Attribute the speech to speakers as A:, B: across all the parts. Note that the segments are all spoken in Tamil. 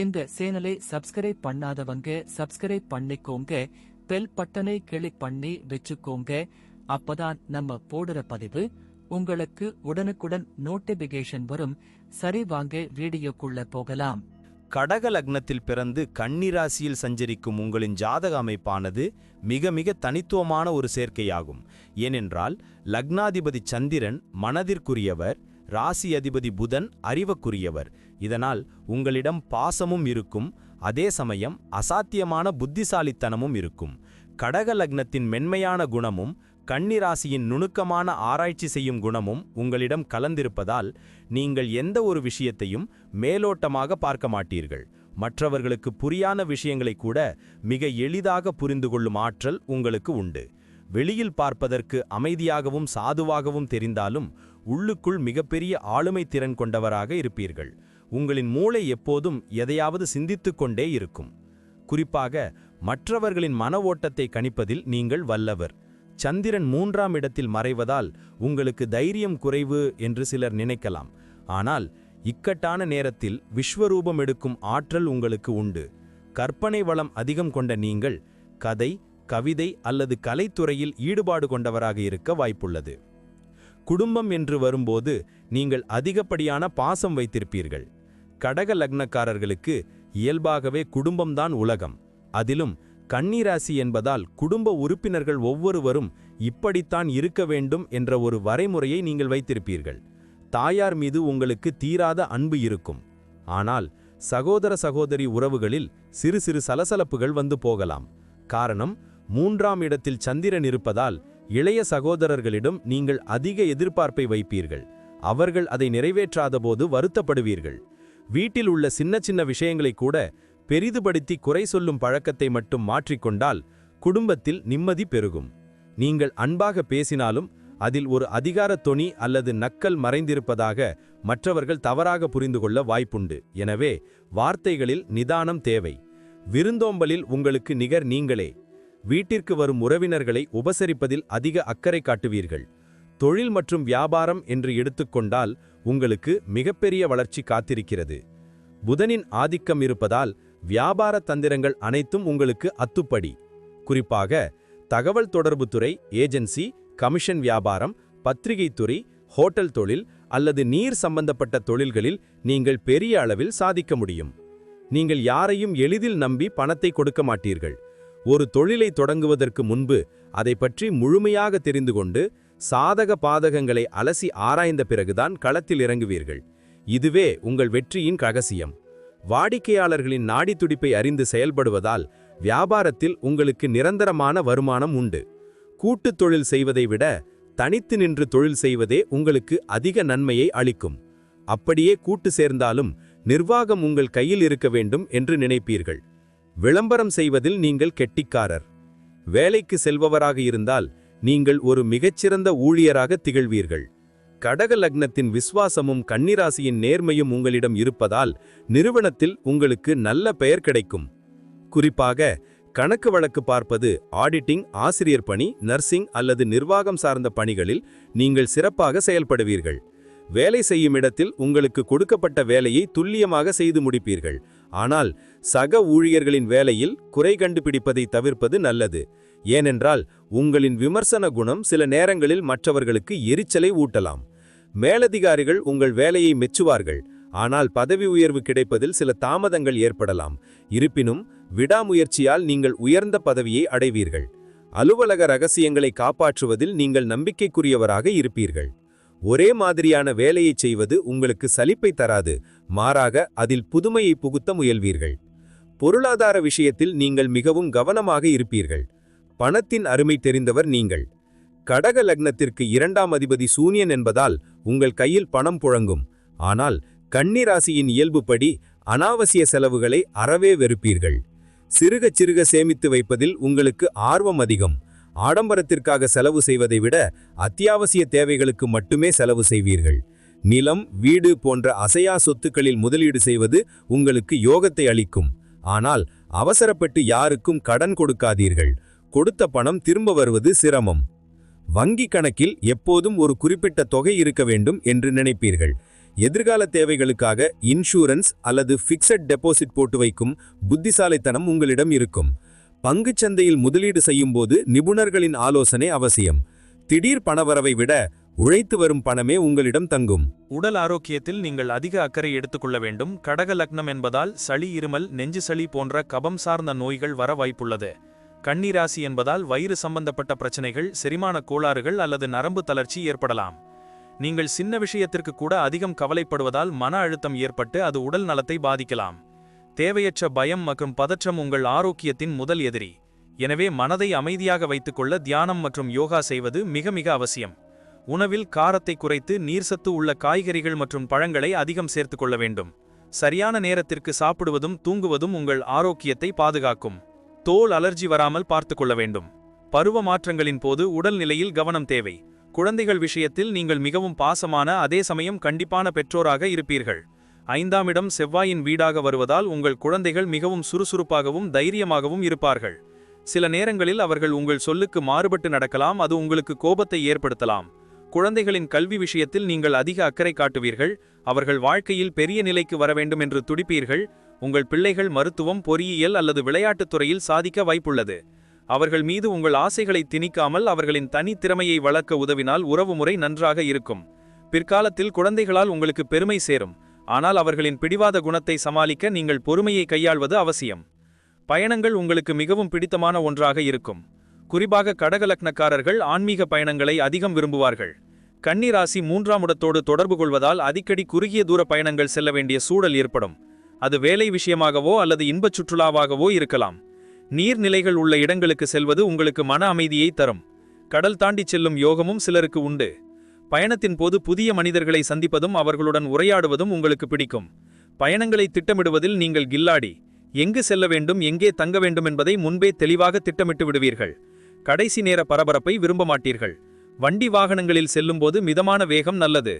A: இந்த சேனலை சப்ஸ்கிரைப் பண்ணாதவங்க சப்ஸ்கிரைப் பண்ணிக்கோங்க. பெல் பட்டனை கிளிக் பண்ணி வச்சுக்கோங்க. அப்பதான் நம்ம போடுற பதிவு உங்களுக்கு உடனுக்குடன் நோட்டிபிகேஷன் வரும். சரி வாங்க வீடியோக்குள்ள போகலாம்.
B: கடக லக்னத்தில் பிறந்து கன்னிராசியில் சஞ்சரிக்கும் உங்களின் ஜாதக அமைப்பானது மிக மிக தனித்துவமான ஒரு சேர்க்கையாகும். ஏனென்றால் லக்னாதிபதி சந்திரன் மனதிற்குரியவர் ராசி அதிபதி புதன் அறிவுக்குரியவர். இதனால் உங்களிடம் பாசமும் இருக்கும் அதே சமயம் அசாத்தியமான புத்திசாலித்தனமும் இருக்கும். கடக லக்னத்தின் மென்மையான குணமும் கன்னிராசியின் நுணுக்கமான ஆராய்ச்சி செய்யும் குணமும் உங்களிடம் கலந்திருப்பதால் நீங்கள் எந்த ஒரு விஷயத்தையும் மேலோட்டமாக பார்க்க மாட்டீர்கள். மற்றவர்களுக்கு புரியான விஷயங்களை கூட மிக எளிதாக புரிந்து கொள்ளும் ஆற்றல் உங்களுக்கு உண்டு. வெளியில் பார்ப்பதற்கு அமைதியாகவும் சாதுவாகவும் தெரிந்தாலும் உள்ளுக்குள் மிகப்பெரிய ஆளுமை திறன் கொண்டவராக இருப்பீர்கள். உங்களின் மூளை எப்போதும் எதையாவது சிந்தித்துக் கொண்டே இருக்கும். குறிப்பாக மற்றவர்களின் மன ஓட்டத்தை கணிப்பதில் நீங்கள் வல்லவர். சந்திரன் மூன்றாம் இடத்தில் மறைவதால் உங்களுக்கு தைரியம் குறைவு என்று சிலர் நினைக்கலாம். ஆனால் இக்கட்டான நேரத்தில் விஸ்வரூபம் எடுக்கும் ஆற்றல் உங்களுக்கு உண்டு. கற்பனை வளம் அதிகம் கொண்ட நீங்கள் கதை கவிதை அல்லது கலைத்துறையில் ஈடுபாடு கொண்டவராக இருக்க வாய்ப்புள்ளது. குடும்பம் என்று வரும்போது நீங்கள் அதிகப்படியான பாசம் வைத்திருப்பீர்கள். கடக லக்னக்காரர்களுக்கு இயல்பாகவே குடும்பம்தான் உலகம். அதிலும் கன்னிராசி என்பதால் குடும்ப உறுப்பினர்கள் ஒவ்வொருவரும் இப்படித்தான் இருக்க வேண்டும் என்ற ஒரு வரைமுறையை நீங்கள் வைத்திருப்பீர்கள். தாயார் மீது உங்களுக்கு தீராத அன்பு இருக்கும். ஆனால் சகோதர சகோதரி உறவுகளில் சிறு சிறு சலசலப்புகள் வந்து போகலாம். காரணம் மூன்றாம் இடத்தில் சந்திரன் இருப்பதால் இளைய சகோதரர்களிடம் நீங்கள் அதிக எதிர்பார்ப்பை வைப்பீர்கள். அவர்கள் அதை நிறைவேற்றாதபோது வருத்தப்படுவீர்கள். வீட்டில் உள்ள சின்ன சின்ன விஷயங்களை கூட பெரிதுபடுத்தி குறை சொல்லும் பழக்கத்தை மட்டும் மாற்றிக்கொண்டால் குடும்பத்தில் நிம்மதி பெருகும். நீங்கள் அன்பாக பேசினாலும் அதில் ஒரு அதிகார தொனி அல்லது நக்கல் மறைந்திருப்பதாக மற்றவர்கள் தவறாக புரிந்து கொள்ள வாய்ப்புண்டு. எனவே வார்த்தைகளில் நிதானம் தேவை. விருந்தோம்பலில் உங்களுக்கு நிகர் நீங்களே. வீட்டிற்கு வரும் உறவினர்களை உபசரிப்பதில் அதிக அக்கறை காட்டுவீர்கள். தொழில் மற்றும் வியாபாரம் என்று எடுத்துக்கொண்டால் உங்களுக்கு மிகப்பெரிய வளர்ச்சி காத்திருக்கிறது. புதனின் ஆதிக்கம் இருப்பதால் வியாபார தந்திரங்கள் அனைத்தும் உங்களுக்கு அத்துப்படி. குறிப்பாக தகவல் தொடர்புத்துறை ஏஜென்சி கமிஷன் வியாபாரம் பத்திரிகைத்துறை ஹோட்டல் தொழில் அல்லது நீர் சம்பந்தப்பட்ட தொழில்களில் நீங்கள் பெரிய அளவில் சாதிக்க முடியும். நீங்கள் யாரையும் எளிதில் நம்பி பணத்தை கொடுக்க மாட்டீர்கள். ஒரு தொழிலை தொடங்குவதற்கு முன்பு அதை பற்றி முழுமையாக தெரிந்து கொண்டு சாதக பாதகங்களை அலசி ஆராய்ந்த பிறகுதான் களத்தில் இறங்குவீர்கள். இதுவே உங்கள் வெற்றியின் ரகசியம். வாடிக்கையாளர்களின் நாடித்துடிப்பை அறிந்து செயல்படுவதால் வியாபாரத்தில் உங்களுக்கு நிரந்தரமான வருமானம் உண்டு. கூட்டுத் தொழில் செய்வதை விட தனித்து நின்று தொழில் செய்வதே உங்களுக்கு அதிக நன்மையை அளிக்கும். அப்படியே கூட்டு சேர்ந்தாலும் நிர்வாகம் உங்கள் கையில் இருக்க வேண்டும் என்று நினைப்பீர்கள். விளம்பரம் செய்வதில் நீங்கள் கெட்டிக்காரர். வேலைக்கு செல்பவராக இருந்தால் நீங்கள் ஒரு மிகச்சிறந்த ஊழியராக திகழ்வீர்கள். கடக லக்னத்தின் விசுவாசமும் கன்னிராசியின் நேர்மையும் உங்களிடம் இருப்பதால் நிறுவனத்தில் உங்களுக்கு நல்ல பெயர் கிடைக்கும். குறிப்பாக கணக்கு வழக்கு பார்ப்பது ஆடிட்டிங் ஆசிரியர் பணி நர்சிங் அல்லது நிர்வாகம் சார்ந்த பணிகளில் நீங்கள் சிறப்பாக செயல்படுவீர்கள். வேலை செய்யும் இடத்தில் உங்களுக்கு கொடுக்கப்பட்ட வேலையை துல்லியமாக செய்து முடிப்பீர்கள். ஆனால் சக ஊழியர்களின் வேலையில் குறை கண்டுபிடிப்பதை தவிர்ப்பது நல்லது. ஏனென்றால் உங்களின் விமர்சன குணம் சில நேரங்களில் மற்றவர்களுக்கு எரிச்சலை ஊட்டலாம். மேலதிகாரிகள் உங்கள் வேலையை மெச்சுவார்கள். ஆனால் பதவி உயர்வு கிடைப்பதில் சில தாமதங்கள் ஏற்படலாம். இருப்பினும் விடாமுயற்சியால் நீங்கள் உயர்ந்த பதவியை அடைவீர்கள். அலுவலக ரகசியங்களை காப்பாற்றுவதில் நீங்கள் நம்பிக்கைக்குரியவராக இருப்பீர்கள். ஒரே மாதிரியான வேலையைச் செய்வது உங்களுக்கு சலிப்பை தராது மாறாக அதில் புதுமையை புகுத்த முயல்வீர்கள். பொருளாதார விஷயத்தில் நீங்கள் மிகவும் கவனமாக இருப்பீர்கள். பணத்தின் அருமை தெரிந்தவர் நீங்கள். கடக லக்னத்திற்கு இரண்டாம் அதிபதி சூனியன் என்பதால் உங்கள் கையில் பணம் புழங்கும். ஆனால் கன்னிராசியின் இயல்புப்படி அனாவசிய செலவுகளை அறவே வெறுப்பீர்கள். சிறுக சிறுக சேமித்து வைப்பதில் உங்களுக்கு ஆர்வம் அதிகம். ஆடம்பரத்திற்காக செலவு செய்வதை விட அத்தியாவசிய தேவைகளுக்கு மட்டுமே செலவு செய்வீர்கள். நிலம் வீடு போன்ற அசையா சொத்துக்களில் முதலீடு செய்வது உங்களுக்கு யோகத்தை அளிக்கும். ஆனால் அவசரப்பட்டு யாருக்கும் கடன் கொடுக்காதீர்கள். கொடுத்த பணம் திரும்ப வருவது சிரமம். வங்கி கணக்கில் எப்போதும் ஒரு குறிப்பிட்ட தொகை இருக்க வேண்டும் என்று நினைப்பீர்கள். எதிர்கால தேவைகளுக்காக இன்சூரன்ஸ் அல்லது ஃபிக்ஸட் டெபாசிட் போட்டு வைக்கும் புத்திசாலித்தனம் உங்களிடம் இருக்கும். சந்தையில் முதலீடு செய்யும்போது நிபுணர்களின் ஆலோசனை அவசியம். திடீர் பணவரவை விட உழைத்து வரும் பணமே உங்களிடம் தங்கும்.
C: உடல் ஆரோக்கியத்தில் நீங்கள் அதிக அக்கறை எடுத்துக்கொள்ள வேண்டும். கடக லக்னம் என்பதால் சளி இருமல் நெஞ்சு சளி போன்ற கபம் சார்ந்த நோய்கள் வர வாய்ப்புள்ளது. கண்ணீராசி என்பதால் வயிறு சம்பந்தப்பட்ட பிரச்சனைகள் செரிமான கோளாறுகள் அல்லது நரம்பு தளர்ச்சி ஏற்படலாம். நீங்கள் சின்ன விஷயத்திற்கு கூட அதிகம் கவலைப்படுவதால் மன அழுத்தம் ஏற்பட்டு அது உடல் நலத்தை பாதிக்கலாம். தேவையற்ற பயம் மற்றும் பதற்றம் உங்கள் ஆரோக்கியத்தின் முதல் எதிரி. எனவே மனதை அமைதியாக வைத்துக்கொள்ள தியானம் மற்றும் யோகா செய்வது மிக மிக அவசியம். உணவில் காரத்தை குறைத்து நீர்சத்து உள்ள காய்கறிகள் மற்றும் பழங்களை அதிகம் சேர்த்துக் கொள்ள வேண்டும். சரியான நேரத்திற்கு சாப்பிடுவதும் தூங்குவதும் உங்கள் ஆரோக்கியத்தை பாதுகாக்கும். தோல் அலர்ஜி வராமல் பார்த்துக் கொள்ள வேண்டும். பருவ மாற்றங்களின் போது உடல்நிலையில் கவனம் தேவை. குழந்தைகள் விஷயத்தில் நீங்கள் மிகவும் பாசமான அதே சமயம் கண்டிப்பான பெற்றோராக இருப்பீர்கள். ஐந்தாம் இடம் செவ்வாயின் வீடாக வருவதால் உங்கள் குழந்தைகள் மிகவும் சுறுசுறுப்பாகவும் தைரியமாகவும் இருப்பார்கள். சில நேரங்களில் அவர்கள் உங்கள் சொல்லுக்கு மாறுபட்டு நடக்கலாம் அது உங்களுக்கு கோபத்தை ஏற்படுத்தலாம். குழந்தைகளின் கல்வி விஷயத்தில் நீங்கள் அதிக அக்கறை காட்டுவீர்கள் அவர்கள் வாழ்க்கையில் பெரிய நிலைக்கு வர வேண்டும் என்று துடிப்பீர்கள் உங்கள் பிள்ளைகள் மருத்துவம் பொறியியல் அல்லது விளையாட்டுத் துறையில் சாதிக்க வாய்ப்புள்ளது. அவர்கள் மீது உங்கள் ஆசைகளை திணிக்காமல் அவர்களின் தனித்திறமையை வளர்க்க உதவினால் உறவுமுறை நன்றாக இருக்கும். பிற்காலத்தில் குழந்தைகளால் உங்களுக்கு பெருமை சேரும். ஆனால் அவர்களின் பிடிவாத குணத்தை சமாளிக்க நீங்கள் பொறுமையை கையாள்வது அவசியம். பயணங்கள் உங்களுக்கு மிகவும் பிடித்தமான ஒன்றாக இருக்கும். குறிப்பாக கடகலக்னக்காரர்கள் ஆன்மீக பயணங்களை அதிகம் விரும்புவார்கள். கன்னிராசி மூன்றாம் இடத்தோடு தொடர்பு கொள்வதால் அடிக்கடி குறுகிய தூர பயணங்கள் செல்ல வேண்டிய சூழல் ஏற்படும். அது வேலை விஷயமாகவோ அல்லது இன்பச் சுற்றுலாவாகவோ இருக்கலாம். நீர்நிலைகள் உள்ள இடங்களுக்கு செல்வது உங்களுக்கு மன அமைதியை தரும். கடல் தாண்டி செல்லும் யோகமும் சிலருக்கு உண்டு. பயணத்தின் போது புதிய மனிதர்களை சந்திப்பதும் அவர்களுடன் உரையாடுவதும் உங்களுக்கு பிடிக்கும். பயணங்களை திட்டமிடுவதில் நீங்கள் கில்லாடி. எங்கு செல்ல வேண்டும் எங்கே தங்க வேண்டும் என்பதை முன்பே தெளிவாக திட்டமிட்டு விடுவீர்கள். கடைசி நேர பரபரப்பை விரும்ப மாட்டீர்கள். வண்டி வாகனங்களில் செல்லும்போது மிதமான வேகம் நல்லது.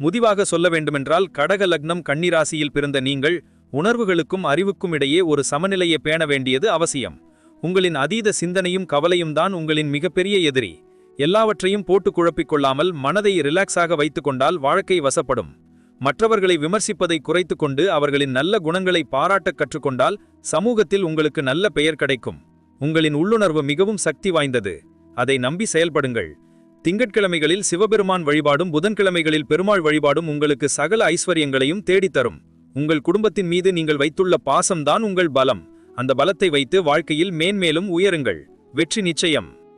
C: முதிவாக சொல்ல வேண்டுமென்றால் கடக லக்னம் கன்னிராசியில் பிறந்த நீங்கள் உணர்வுகளுக்கும் அறிவுக்கும் இடையே ஒரு சமநிலையை பேண வேண்டியது அவசியம். உங்களின் அதீத சிந்தனையும் கவலையும் தான் உங்களின் மிகப்பெரிய எதிரி. எல்லாவற்றையும் போட்டு குழப்பிக் கொள்ளாமல் மனதை ரிலாக்ஸாக வைத்துக் கொண்டால் வாழ்க்கை வசப்படும். மற்றவர்களை விமர்சிப்பதை குறைத்து கொண்டு அவர்களின் நல்ல குணங்களை பாராட்டக் கற்றுக்கொண்டால் சமூகத்தில் உங்களுக்கு நல்ல பெயர் கிடைக்கும். உங்களின் உள்ளுணர்வு மிகவும் சக்தி வாய்ந்தது. அதை நம்பி செயல்படுங்கள். திங்கட்கிழமைகளில் சிவபெருமான் வழிபாடும் புதன்கிழமைகளில் பெருமாள் வழிபாடும் உங்களுக்கு சகல ஐஸ்வர்யங்களையும் தேடித்தரும். உங்கள் குடும்பத்தின் மீது நீங்கள் வைத்துள்ள பாசம்தான் உங்கள் பலம். அந்த பலத்தை வைத்து வாழ்க்கையில் மேன்மேலும் உயருங்கள். வெற்றி நிச்சயம்.